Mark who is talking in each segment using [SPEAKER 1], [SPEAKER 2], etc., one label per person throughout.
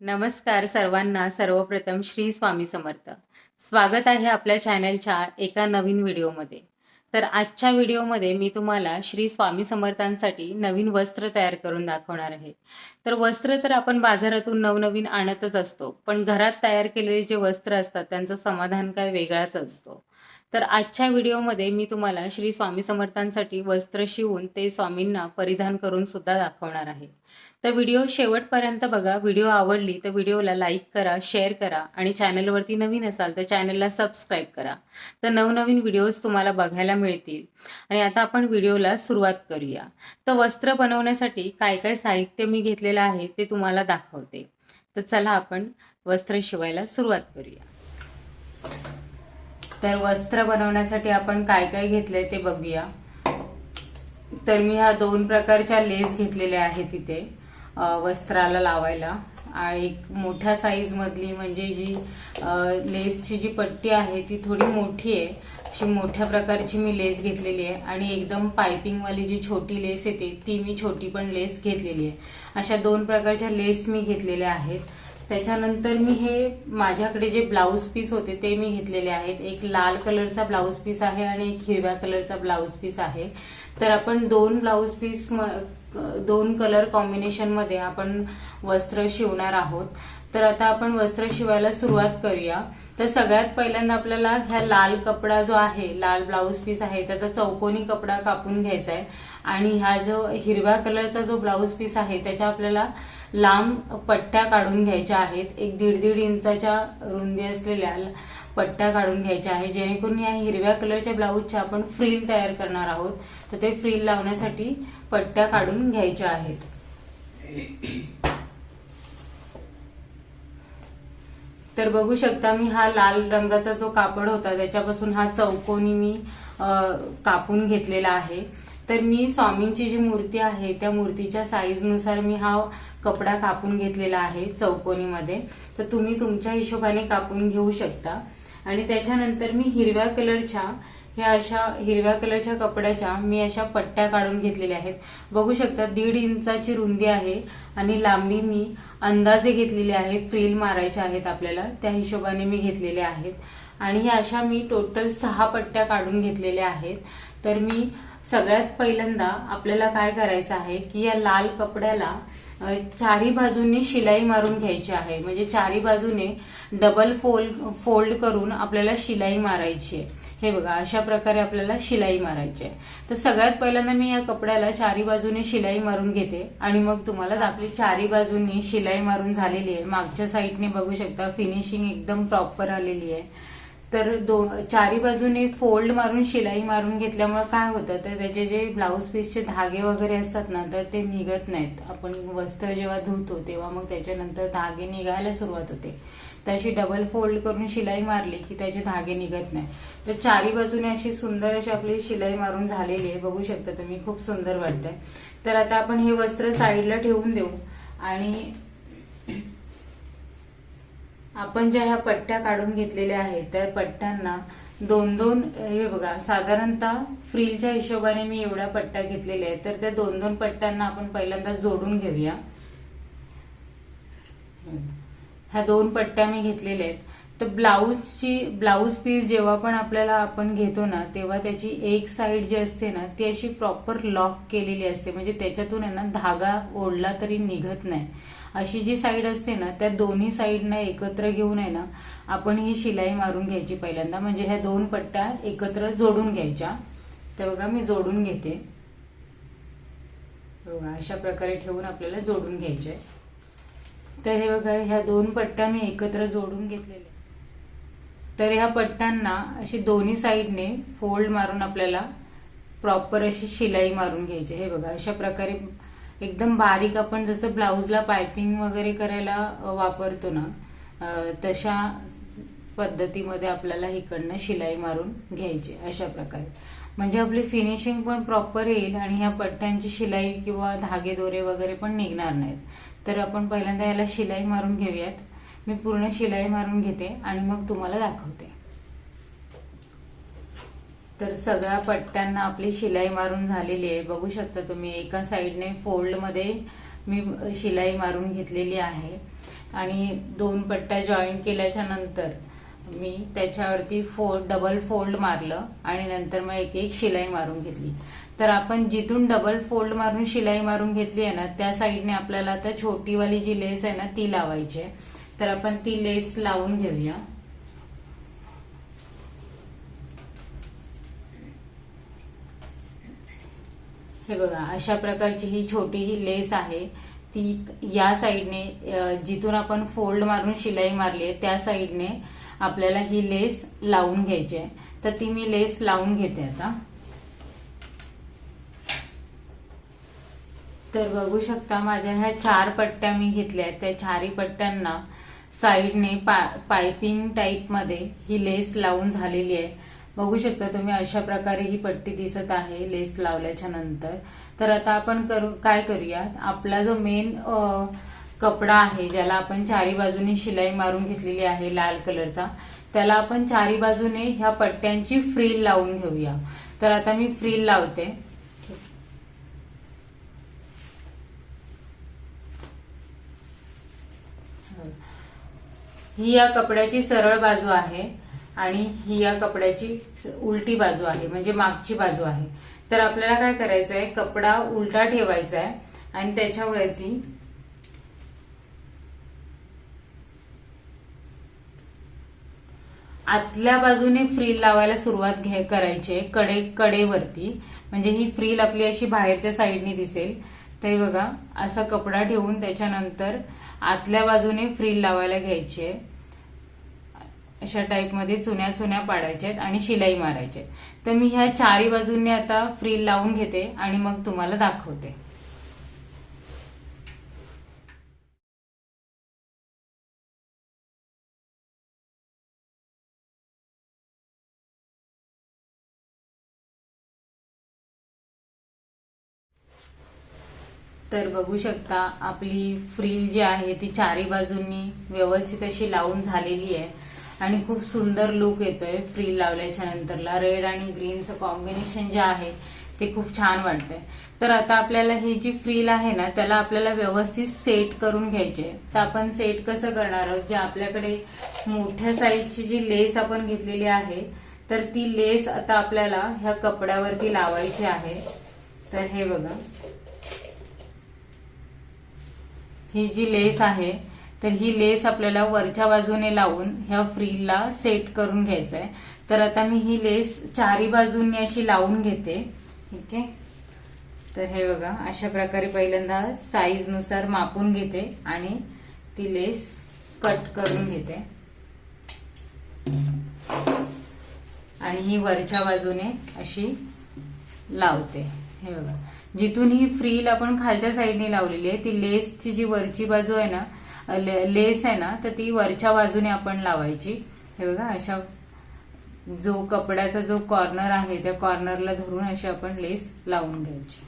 [SPEAKER 1] नमस्कार सर्वांना. सर्वप्रथम श्री स्वामी समर्थ. स्वागत आहे आपल्या चॅनलच्या एका नवीन व्हिडिओमध्ये तर आजच्या व्हिडिओमध्ये मी तुम्हाला श्री स्वामी समर्थांसाठी नवीन वस्त्र तयार करून दाखवणार आहे. तर वस्त्र तर आपण बाजारातून नवनवीन आणतच असतो पण घरात तयार केलेले जे वस्त्र असतात त्यांचं समाधान काय वेगळाच असतो. तर आजच्या व्हिडिओमध्ये मी तुम्हाला श्री स्वामी समर्थांसाठी वस्त्र शिवून ते स्वामींना परिधान करून सुद्धा दाखवणार आहे. तर व्हिडिओ शेवटपर्यंत बघा. व्हिडिओ आवडली तर व्हिडिओला लाईक करा शेअर करा आणि चॅनलवरती नवीन असाल तर चॅनलला सबस्क्राईब करा. तर नवनवीन व्हिडिओज तुम्हाला बघायला मिळतील. आणि आता आपण व्हिडिओला सुरुवात करूया. तर वस्त्र बनवण्यासाठी काय काय साहित्य मी घेतलेलं आहे ते तुम्हाला दाखवते. तर चला आपण वस्त्र शिवायला सुरुवात करूया. तर वस्त्र बनवण्यासाठी आपण काय काय घेतलंय ते बघूया. तर मी ह्या दोन प्रकारच्या लेस घेतलेल्या आहेत तिथे वस्त्राला लावायला. आणि एक मोठ्या साईज मधली म्हणजे जी लेसची जी पट्टी आहे ती थोडी मोठी आहे. अशी मोठ्या प्रकारची मी लेस घेतलेली आहे आणि एकदम पायपिंगवाली जी छोटी लेस येते ती मी छोटी पण लेस घेतलेली आहे. अशा दोन प्रकारच्या लेस मी घेतलेल्या आहेत. त्याच्यानंतर मी हे माझ्याकडे जे ब्लाऊज पीस होते ते मी घेतलेले आहेत. एक लाल कलरचा ब्लाऊज पीस आहे आणि एक हिरव्या कलरचा ब्लाऊज पीस आहे. तर आपण दोन ब्लाऊज पीस दोन कलर कॉम्बिनेशनमध्ये आपण वस्त्र शिवणार आहोत. तर आता आपण वस्त्र शिवायला सुरुवात करूया. तर सगळ्यात पहिल्यांदा आपल्याला ह्या लाल कपडा जो आहे लाल ब्लाऊज पीस आहे त्याचा चौकोनी कपडा कापून घ्यायचा आहे. आणि ह्या जो हिरव्या कलरचा जो ब्लाऊज पीस आहे त्याच्या आपल्याला लांब पट्ट्या काढून घ्यायच्या आहेत. एक दीड दीड इंचाच्या रुंदी असलेल्या पट्ट्या काढून घ्यायच्या आहे. जेणेकरून या हिरव्या कलरच्या ब्लाऊजच्या आपण फ्रील तयार करणार आहोत. तर ते फ्रील लावण्यासाठी पट्ट्या काढून घ्यायच्या आहेत. तर बघू शकता मी हा लाल रंगाचा जो कापड होता त्याच्यापासून हा चौकोनी मी कापून घेतलेला आहे. तर मी स्वामींची जी मूर्ती आहे त्या मूर्तीच्या साईजनुसार मी हा कपडा कापून घेतलेला आहे चौकोनीमध्ये. तर तुम्ही तुमच्या हिशोबाने कापून घेऊ शकता. आणि त्याच्यानंतर मी हिरव्या कलरच्या ह्या अशा हिरव्या कलरच्या कपड्याच्या मी अशा पट्ट्या काढून घेतलेल्या आहेत. बघू शकता दीड इंचाची रुंदी आहे आणि लांबी मी अंदाजे घेतलेली आहे. फ्रील मारायच्या आहेत आपल्याला त्या हिशोबाने मी घेतलेल्या आहेत. आणि ह्या अशा मी टोटल सहा पट्ट्या काढून घेतलेल्या आहेत. तर मी सगळ्यात पहिल्यांदा आपल्याला काय करायचं आहे की या लाल कपड्याला चारी बाजूंनी शिलाई मारून घ्यायची आहे. म्हणजे चारी बाजूने डबल फोल्ड फोल्ड करून आपल्याला शिलाई मारायची आहे. हे बघा अशा प्रकारे आपल्याला शिलाई मारायची आहे. तर सगळ्यात पहिल्यांदा मी या कपड्याला चारी बाजूने शिलाई मारून घेते आणि मग तुम्हाला आपली चारी बाजूंनी शिलाई मारून झालेली आहे. मागच्या साईडने बघू शकता फिनिशिंग एकदम प्रॉपर आलेली आहे. तर दो चारी बाजूने फोल्ड मारून शिलाई मारून घेतल्यामुळे काय होतं? तर त्याचे जे ब्लाऊज पीसचे धागे वगैरे असतात ना तर ते निघत नाहीत. आपण वस्त्र जेव्हा धुतो तेव्हा मग त्याच्यानंतर धागे निघायला सुरुवात होते. तशी डबल फोल्ड करून शिलाई मारली की त्याचे धागे निघत नाही तर चारी बाजूने अशी सुंदर अशी आपली शिलाई मारून झालेली आहे. बघू शकता तुम्ही खूप सुंदर वाटतंय. तर आता आपण हे वस्त्र साईडला ठेवून देऊ. आणि आपण ज्या ह्या पट्ट्या काढून घेतलेल्या आहेत त्या पट्ट्यांना दोन दोन हे बघा साधारणतः फ्रीलच्या हिशोबाने मी एवढ्या पट्ट्या घेतलेल्या आहेत तर त्या दोन दोन पट्ट्यांना आपण पहिल्यांदा जोडून घेऊया. ह्या दोन पट्ट्या मी घेतलेल्या आहेत. तर ब्लाऊजची ब्लाऊज पीस जेव्हा पण आपल्याला आपण घेतो ना तेव्हा त्याची एक साईड जी असते ना ती अशी प्रॉपर लॉक केलेली असते. म्हणजे त्याच्यातून आहे ना धागा ओढला तरी निघत नाही. अशी जी साईड असते ना त्या दोन्ही साईडना एकत्र घेऊन आहे ना आपण ही शिलाई मारून घ्यायची पहिल्यांदा. म्हणजे ह्या दोन पट्ट्या एकत्र जोडून घ्यायच्या. तर बघा मी जोडून घेते. बघा अशा प्रकारे ठेवून आपल्याला जोडून घ्यायचे. तर हे बघा ह्या दोन पट्ट्या मी एकत्र जोडून घेतलेल्या तर ह्या पट्ट्यांना अशी दोन्ही साईडने फोल्ड मारून आपल्याला प्रॉपर अशी शिलाई मारून घ्यायची. हे बघा अशा प्रकारे एकदम बारीक आपण जसं ब्लाऊजला पायपिंग वगैरे करायला वापरतो ना तशा पद्धतीमध्ये आपल्याला इकडनं शिलाई मारून घ्यायची अशा प्रकारे. म्हणजे आपली फिनिशिंग पण प्रॉपर येईल आणि ह्या पट्ट्यांची शिलाई किंवा धागे दोरे वगैरे पण निघणार नाहीत. तर आपण पहिल्यांदा याला शिलाई मारून घेऊयात. मी पूर्ण शिलाई मारून घेते आणि मग तुम्हाला दाखवते. तर सगळ्या पट्ट्यांना आपली शिलाई मारून झालेली आहे. बघू शकता तुम्ही एका साईडने फोल्डमध्ये मी शिलाई मारून घेतलेली आहे. आणि दोन पट्ट्या जॉईन केल्याच्यानंतर मी त्याच्यावरती फोल्ड डबल फोल्ड मारलं आणि नंतर मग एक एक शिलाई मारून घेतली. तर आपण जिथून डबल फोल्ड मारून शिलाई मारून घेतली आहे ना त्या साईडने आपल्याला आता छोटीवाली जी लेस आहे ना ती लावायची आहे. तर आपण ती लेस लावून घेऊया. हे बघा अशा प्रकारची ही छोटी ही लेस आहे. ती या साईडने जिथून आपण फोल्ड मारून शिलाई मारली आहे त्या साईडने आपल्याला ही लेस लावून घ्यायची आहे. तर ती मी लेस लावून घेते आता. तर बघू शकता माझ्या ह्या चार पट्ट्या मी घेतल्या आहेत. त्या चारही पट्ट्यांना साईडने पा पायपिंग टाईपमध्ये ही लेस लावून झालेली आहे. बघू शकता तुम्ही अशा प्रकारे ही पट्टी दिसत आहे लेस लावल्याच्या नंतर. तर आता आपण करू काय करूया आपला जो मेन कपडा आहे ज्याला आपण चारी बाजूने शिलाई मारून घेतलेली आहे लाल कलरचा त्याला आपण चारी बाजूने ह्या पट्ट्यांची फ्रील लावून घेऊया. तर आता मी फ्रील लावते. ही या कपड्याची सरळ बाजू आहे. आणि ही या कपड्याची उलटी बाजू आहे म्हणजे मागची बाजू आहे. तर आपल्याला काय करायचं आहे कपडा उलटा ठेवायचा आहे आणि त्याच्यावरती आतल्या बाजूने फ्रील लावायला सुरुवात घे करायची आहे कडे कडेवरती. म्हणजे ही फ्रील आपली अशी बाहेरच्या साईडने दिसेल. तर बघा असा कपडा ठेवून त्याच्यानंतर आतल्या बाजूने फ्रील लावायला घ्यायची आहे. अशा टाईपमध्ये चुन्या चुन्या पाडायच्या आहेत आणि शिलाई मारायची तर मी ह्या चारी बाजूंनी आता फ्रील लावून घेते आणि मग तुम्हाला दाखवते. तर बघू शकता आपली फ्रील जी आहे ती चारी बाजूंनी व्यवस्थित अशी लावून झालेली आहे. आणि खूप सुंदर लुक येतोय फ्रील लावल्याच्या नंतरला. रेड आणि ग्रीनचं कॉम्बिनेशन जे आहे ते खूप छान वाटतंय. तर आता आपल्याला ही जी फ्रील आहे ना त्याला आपल्याला व्यवस्थित सेट करून घ्यायचे तर आपण सेट कसं करणार आहोत? जे आपल्याकडे मोठ्या साईजची जी लेस आपण घेतलेली आहे तर ती लेस आता आपल्याला ह्या कपड्यावरती लावायची आहे. तर हे बघा. ही जी लेस आहे तर ही लेस आपल्याला वरच्या बाजूने लावून ह्या फ्रीला सेट करून घ्यायचं आहे तर आता मी ही लेस चारी बाजूंनी अशी लावून घेते. ठीक आहे? तर हे बघा अशा प्रकारे पहिल्यांदा साईजनुसार मापून घेते आणि ती लेस कट करून घेते. आणि ही वरच्या बाजूने अशी लावते. हे बघा. जिथून ही फ्रील आपण खालच्या साईडने लावलेली आहे ती लेसची जी वरची बाजू आहे ना ले- लेस आहे ना तर ती वरच्या बाजूने आपण लावायची. हे बघा अशा जो कपड्याचा जो कॉर्नर आहे त्या कॉर्नरला धरून अशी आपण लेस लावून घ्यायची.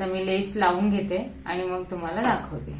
[SPEAKER 1] तर मी लेस लावून घेते आणि मग तुम्हाला दाखवते.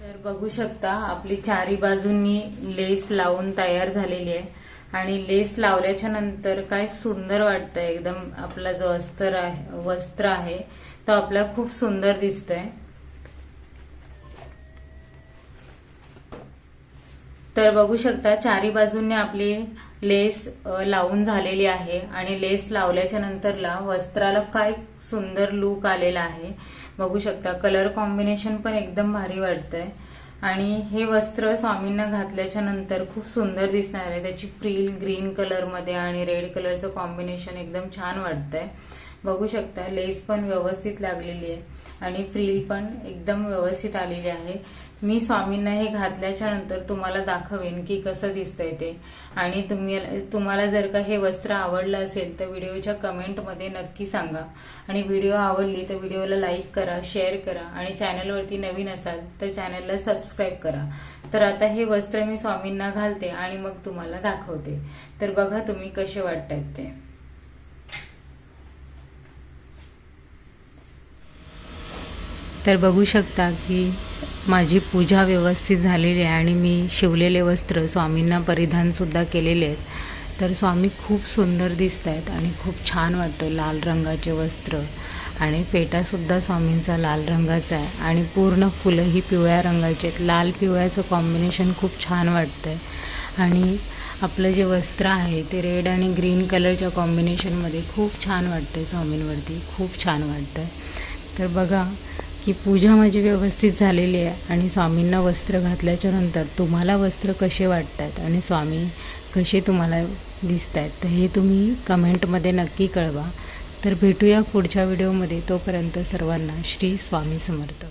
[SPEAKER 1] तर बघू शकता आपली चारी बाजूंनी लेस लावून तयार झालेली आहे. आणि लेस लावल्याच्या नंतर काय सुंदर वाटतंय एकदम आपला जो अस्तर आहे वस्त्र आहे तो आपला खूप सुंदर दिसतोय. तर बघू शकता चारी बाजूंनी आपली लेस लावून झालेली आहे आणि लेस लावल्याच्या नंतरला वस्त्राला काय सुंदर लुक आलेला आहे. बघू शकता कलर कॉम्बिनेशन पण एकदम भारी वाटतंय. आणि हे वस्त्र स्वामींना घातल्याच्या नंतर खूप सुंदर दिसणार आहे. त्याची फ्रील ग्रीन कलरमध्ये आणि रेड कलरचं कॉम्बिनेशन एकदम छान वाटतंय. बघू शकता लेस पण व्यवस्थित लागलेली आहे आणि फ्रील पण एकदम व्यवस्थित आलेली आहे. मी स्वामींना हे घातल्याच्या नंतर तुम्हाला दाखवेन की कसं दिसतंय ते. आणि तुम्ही तुम्हाला जर का हे वस्त्र आवडलं असेल तर व्हिडिओच्या कमेंटमध्ये नक्की सांगा. आणि व्हिडिओ आवडली तर व्हिडिओला लाईक करा शेअर करा आणि चॅनलवरती नवीन असाल तर चॅनलला सबस्क्राईब करा. तर आता हे वस्त्र मी स्वामींना घालते आणि मग तुम्हाला दाखवते. तर बघा तुम्ही कसे वाटतात ते. तर बघू शकता की माझी पूजा व्यवस्थित झालेली आहे आणि मी शिवलेले वस्त्र स्वामींना परिधानसुद्धा केलेले आहेत. तर स्वामी खूप सुंदर दिसत आहेत आणि खूप छान वाटतं लाल रंगाचे वस्त्र. आणि पेटासुद्धा स्वामींचा लाल रंगाचा आहे. आणि पूर्ण फुलं ही पिवळ्या रंगाची आहेत. लाल पिवळ्याचं कॉम्बिनेशन खूप छान वाटतं आहे आणि आपलं जे वस्त्र आहे ते रेड आणि ग्रीन कलरच्या कॉम्बिनेशनमध्ये खूप छान वाटतं आहे स्वामींवरती. खूप छान वाटतं आहे तर बघा की पूजा माझी व्यवस्थित झालेली आहे आणि स्वामींना वस्त्र घातल्याच्या नंतर तुम्हाला वस्त्र कसे वाटतात आणि स्वामी कसे तुम्हाला दिसत आहेत तर हे तुम्ही कमेंटमध्ये नक्की कळवा. तर भेटूया पुढच्या व्हिडिओमध्ये. तोपर्यंत सर्वांना श्री स्वामी समर्थ.